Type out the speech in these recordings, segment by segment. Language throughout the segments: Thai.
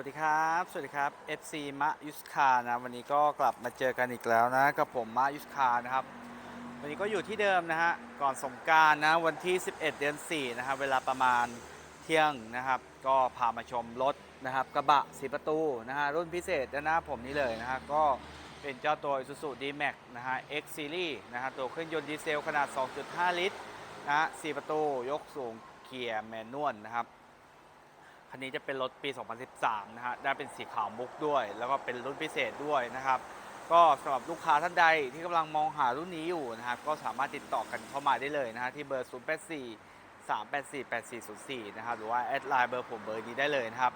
วัสดีครับ สวัสดีครับ FC มะยุสคานะวันนี้ก็กลับมาเจอกันอีกแล้วนะกับผมมะยุสคานะครับ วันนี้ก็อยู่ที่เดิมนะฮะก่อนสงการนะวันที่ 11 เดือน4นะครับเวลาประมาณเที่ยงนะครับ ก็พามาชมรถนะครับ กระบะสีประตูนะฮะรุ่นพิเศษด้านหน้าผมนี่เลยนะฮะก็เป็นเจ้าตัว Isuzu D-Max นะฮะ X Series นะฮะตัวเครื่องยนต์ดีเซลขนาด 2.5 ลิตรนะฮะ4ประตูยกสูงเกียร์แมนนวลนะครับ คันนี้จะเป็นรถปี 2013 นะฮะ ได้เป็นสีขาวมุกด้วย แล้วก็เป็นรุ่นพิเศษด้วยนะครับ ก็สำหรับลูกค้าท่านใดที่กำลังมองหารุ่นนี้อยู่นะครับ ก็สามารถติดต่อกันเข้ามาได้เลยนะฮะที่เบอร์ 084 384 8404 นะครับ หรือว่าแอดไลน์เบอร์ผมเบอร์นี้ได้เลยนะครับ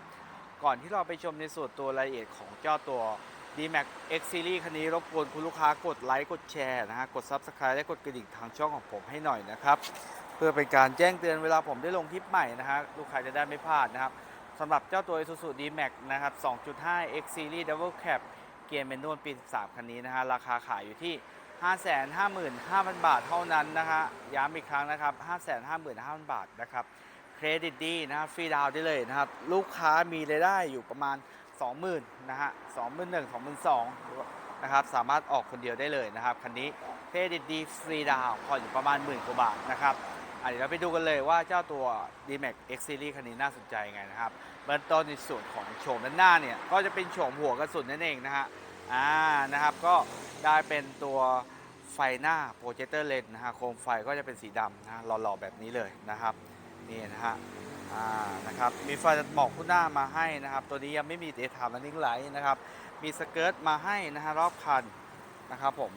ก่อนที่เราไปชมในส่วนตัวรายละเอียดของเจ้าตัว D-Max X Series คันนี้รบกวนคุณลูกค้ากดไลค์กดแชร์นะฮะ กด Subscribe และกดกระดิ่งทางช่องของผมให้หน่อยนะครับ พื่อเป็นการแจ้งเตือนเวลาผมได้ลงคลิปใหม่นะฮะลูกค้าจะได้ไม่พลาดนะครับสำหรับเจ้าตัว Isuzu D-Max นะครับ 2.5 X Series Double Cab เกียร์เมนนวลปี 13 คันนี้นะฮะราคาขายอยู่ที่ 555,000 บาทเท่านั้นนะฮะย้ำอีกครั้งนะครับ 555,000 บาทนะครับเครดิตดีนะครับฟรีดาวได้เลยนะครับ ลูกค้ามีรายได้อยู่ประมาณ 20,000นะฮะ21,000 22,000นะครับสามารถออกคนเดียวได้เลยนะครับคันนี้เครดิตดีฟรีดาวน์ผ่อนอยู่ประมาณหมื่นกว่าบาทนะครับ เดี๋ยวเราไปดูกันเลยว่าเจ้าตัว D-Max X Series คันนี้น่าสนใจไงนะครับเริ่มต้นในส่วนของโฉมด้านหน้าเนี่ยก็จะเป็นโฉมหัวกระสุนนั่นเองนะฮะอ่านะครับก็ได้เป็นตัวไฟหน้าโปรเจคเตอร์เลนนะฮะโคมไฟก็จะเป็นสีดำนะฮะหล่อๆแบบนี้เลยนะครับนี่นะฮะอ่านะครับมีไฟหมอกคู่หน้ามาให้นะครับ ตัวนี้ยังไม่มีเดทามและนิ่งไลท์นะครับมีสเกิร์ตมาให้นะฮะรอบคันนะครับผม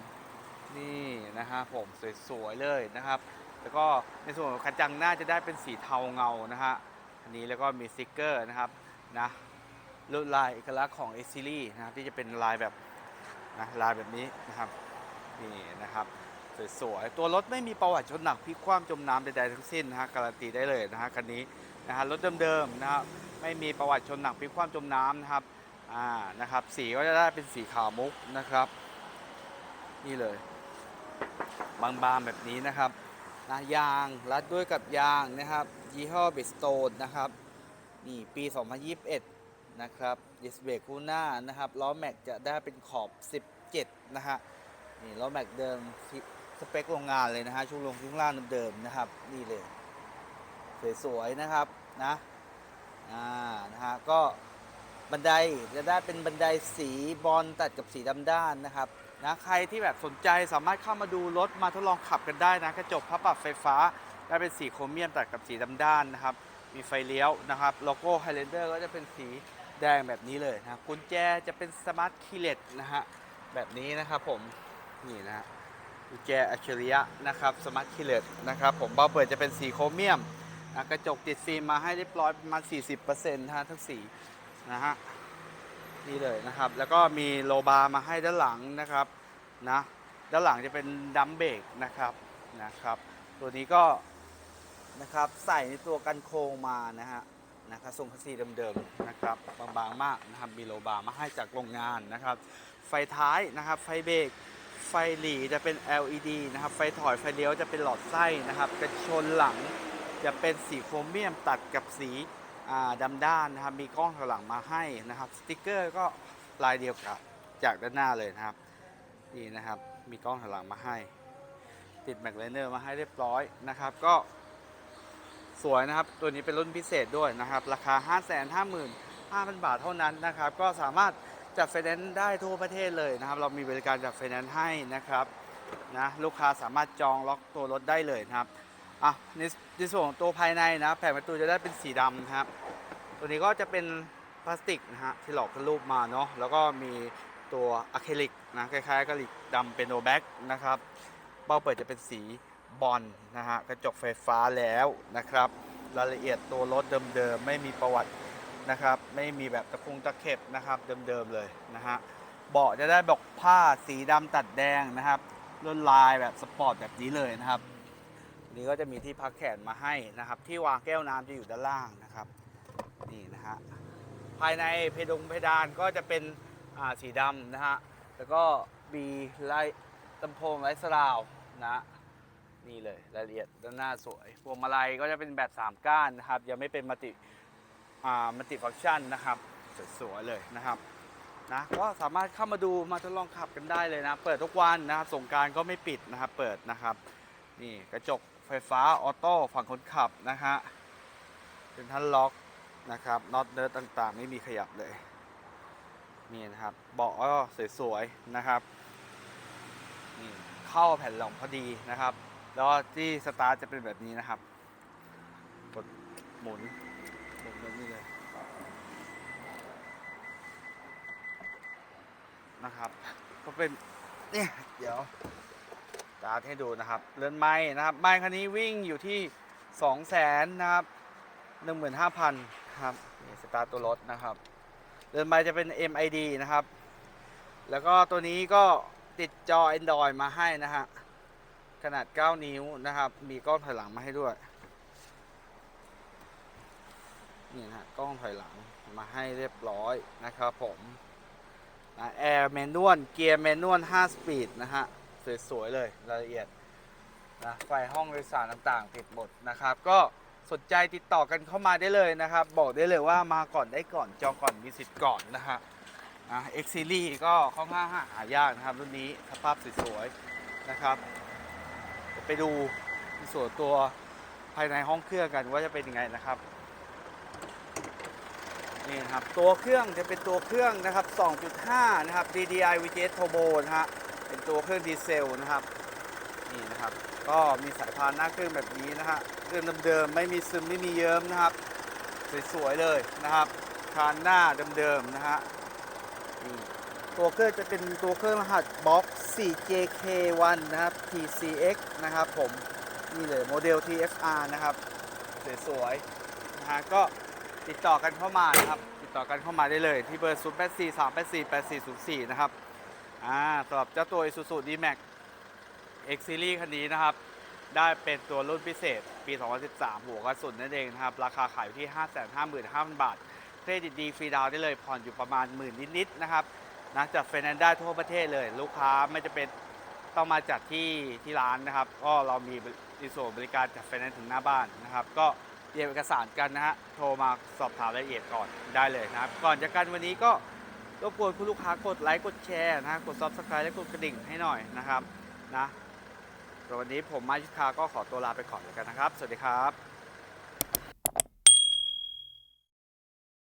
นี่นะฮะผมสวยๆเลยนะครับ แล้วก็ในส่วนของกระจังหน้าจะได้เป็นสีเทาเงานะฮะอันนี้แล้วก็มีสติกเกอร์นะครับนะลวดลายเอกลักษณ์ของ X Series นะครับที่จะเป็นลายแบบนะลายแบบนี้นะครับนี่นะครับสวยๆตัวรถไม่มีประวัติชนหนักพลิกคว่ำจมน้ำใดๆทั้งสิ้นนะฮะการันตีได้เลยนะฮะคันนี้นะฮะรถเดิมๆนะครับไม่มีประวัติชนหนักพลิกคว่ำจมน้ำนะครับอ่านะครับสีก็จะได้เป็นสีขาวมุกนะครับ นี่เลย บางๆแบบนี้นะครับ นะยางรัดด้วยกับยางนะครับยี่ห้อบิสโตนนะครับนี่ปี 2021 นะครับดิสเบรกคู่หน้านะครับล้อแม็กจะได้เป็นขอบ 17 นะฮะนี่ล้อแม็กเดิมสเปคโรงงานเลยนะฮะช่วงลงช่วงล่างเดิมๆนะครับ นี่เลย สวยๆนะครับนะอ่านะฮะก็บันไดจะได้เป็นบันไดสีบอลตัดกับสีดำด้านนะครับ นะใครที่แบบสนใจสามารถเข้ามาดูรถมาทดลองขับกันได้นะกระจกพับปรับไฟฟ้าได้เป็นสีโครเมียมตัดกับสีดำด้านนะครับ มีไฟเลี้ยวนะครับโลโก้ไฮเลนเดอร์ก็จะเป็นสีแดงแบบนี้เลยนะกุญแจจะเป็นสมาร์ทคีย์เลสนะฮะแบบนี้นะครับผมนี่นะกุญแจอัจฉริยะนะครับสมาร์ทคีย์เลสนะครับผมเบาเปิดจะเป็นสีโครเมียมนะกระจกติดฟิล์มมาให้เรียบร้อยประมาณ40%นะทั้งสีนะฮะ นี่เลยนะครับ แล้วก็มีโลบาร์มาให้ด้านหลังนะครับนะด้านหลังจะเป็นดัมเบรกนะครับนะครับ ตัวนี้ก็นะครับใส่ในตัวกันโครงมานะฮะนะครับทรงคัสซีเดิมๆนะครับบางๆมากนะครับมีโลบาร์มาให้จากโรงงานนะครับ ไฟท้ายนะครับ ไฟเบรกไฟหลีจะเป็น LED นะครับ ไฟถอยไฟเลี้ยวจะเป็นหลอดไส้นะครับกระชนหลังจะเป็นสีโครเมียมตัดกับสี ดำด้านนะครับมีกล้องถอยหลังมาให้นะครับสติกเกอร์ก็ลายเดียวกับจากด้านหน้าเลยนะครับนี่นะครับมีกล้องถอยหลังมาให้ ติดแม็กไลเนอร์มาให้เรียบร้อยนะครับ ก็สวยนะครับ ตัวนี้เป็นรุ่นพิเศษด้วยนะครับ ราคา 5 5 5 0 0 0 บาทเท่านั้นนะครับ ก็สามารถจัดไฟแนนซ์ได้ทั่วประเทศเลยนะครับ เรามีบริการจัดไฟแนนซ์ให้นะครับนะลูกค้าสามารถจองล็อกตัวรถได้เลยนะครับ อะในในส่วนของตัวภายในนะแผงประตูจะได้เป็นสีดำนะครับ ตัวนี้ก็จะเป็นพลาสติกนะฮะที่หลอกขึ้นรูปมาเนาะแล้วก็มีตัวอะคริลิกนะคล้ายๆกับลิกดำเป็นโนแบ็กนะครับเบ้าเปิดจะเป็นสีบอลนะฮะกระจกไฟฟ้าแล้วนะครับ รายละเอียดตัวรถเดิมๆ ไม่มีประวัตินะครับ ไม่มีแบบตะคุงตะเข็บนะครับเดิมๆเลยนะฮะเบาะจะได้บอกผ้าสีดำตัดแดงนะครับลวดลายแบบสปอร์ตแบบนี้เลยนะครับ นี่ก็จะมีที่พักแขนมาให้นะครับ ที่วางแก้วน้ำจะอยู่ด้านล่างนะครับนี่นะฮะภายในเพดงเพดานก็จะเป็นสีดำนะฮะแล้วก็มีไล่ลำโพงไร้สราวนะนี่เลยรายละเอียดด้านหน้าสวยพวงมาลัยก็จะเป็นแบบ 3 ก้านนะครับ ยังไม่เป็นมัลติมัลติฟังก์ชันนะครับสวยๆเลยนะครับนะก็สามารถเข้ามาดูมาทดลองขับกันได้เลยนะ เปิดทุกวันนะครับสงการก็ไม่ปิดนะครับ เปิดนะครับ นี่กระจก ไฟฟ้าออโต้ฝั่งคนขับนะฮะเป็นท่านล็อกนะครับน็อตเนิร์ดต่างๆ ไม่มีขยับเลย นี่นะครับเบาะก็สวยๆนะครับนี่เข้าแผ่นรองพอดีนะครับ แล้วที่สตาร์ทจะเป็นแบบนี้นะครับกดหมุนหมุนแบบนี้เลยนะครับ ก็เป็นเนี่ยเดี๋ยว สตาร์ทให้ดูนะครับ เรือนไม้นะครับไม้คันนี้วิ่งอยู่ที่ 2 0 0แสนนะครับ15,000ครับนี่สตาร์ตัวรถนะครับ เรือนไม้จะเป็น MID นะครับ แล้วก็ตัวนี้ก็ติดจอ Android มาให้นะฮะขนาด 9 นิ้วนะครับ มีกล้องถอยหลังมาให้ด้วย นี่นะฮะกล้องถอยหลังมาให้เรียบร้อยนะครับผมนะแอร์แมนนวลเกียร์แมนนวล5สปีดนะฮะ สวยๆเลยรายละเอียดนะไฟห้องโดยสารต่างๆ ติดหมดนะครับ ก็สนใจติดต่อกันเข้ามาได้เลยนะครับ บอกได้เลยว่ามาก่อนได้ก่อนจองก่อนมีสิทธิ์ก่อนนะฮะนะ X Series ก็ค่อนข้างหายากนะครับรุ่นนี้สภาพสวยๆนะครับไปดูส่วนตัวภายในห้องเครื่องกันว่าจะเป็นยังไงนะครับนี่ครับตัวเครื่องจะเป็นตัวเครื่องนะครับ 2.5 นะครับ DDI VGS Turbo นะฮะ เป็นตัวเครื่องดีเซลนะครับ นี่นะครับ ก็มีสายพานหน้าเครื่องแบบนี้นะฮะ เครื่องเดิมๆไม่มีซึมไม่มีเยิ้มนะครับ สวยๆเลยนะครับคานหน้าเดิมๆนะฮะ นี่ตัวเครื่องจะเป็นตัวเครื่องรหัสบล็อก 4JK1 นะครับ TCX นะครับผม นี่เลยโมเดล TXR นะครับ สวยๆนะฮะก็ติดต่อกันเข้ามานะครับ ติดต่อกันเข้ามาได้เลยที่เบอร์ 0 8 4 3 8 4 8 4 0 4 นะครับ อ่าสำหรับเจ้าตัว Isuzu D-Max X Series คันนี้นะครับ ได้เป็นตัวรุ่นพิเศษ ปี 2013 หัวกระสุนนั่นเองนะครับ ราคาขายอยู่ที่ 555,000 บาท เครดิตดีฟรีดาวได้เลยผ่อนอยู่ประมาณหมื่นนิดๆนะครับนะจัดไฟแนนซ์ได้ทั่วประเทศเลย ลูกค้าไม่จะเป็นต้องมาจัดที่ที่ร้านนะครับ ก็เรามีในส่วนบริการจัดไฟแนนซ์ถึงหน้าบ้านนะครับ ก็เตรียมเอกสารกันนะฮะ โทรมาสอบถามรายละเอียดก่อนได้เลยนะครับ ก่อนจากกันวันนี้ก็ รบกวนคุณลูกค้ากดไลค์กดแชร์นะกด subscribe และกดกระดิ่งให้หน่อยนะครับนะวันนี้ผมมายุทธาก็ขอตัวลาไปก่อนแล้วกันนะครับ สวัสดีครับ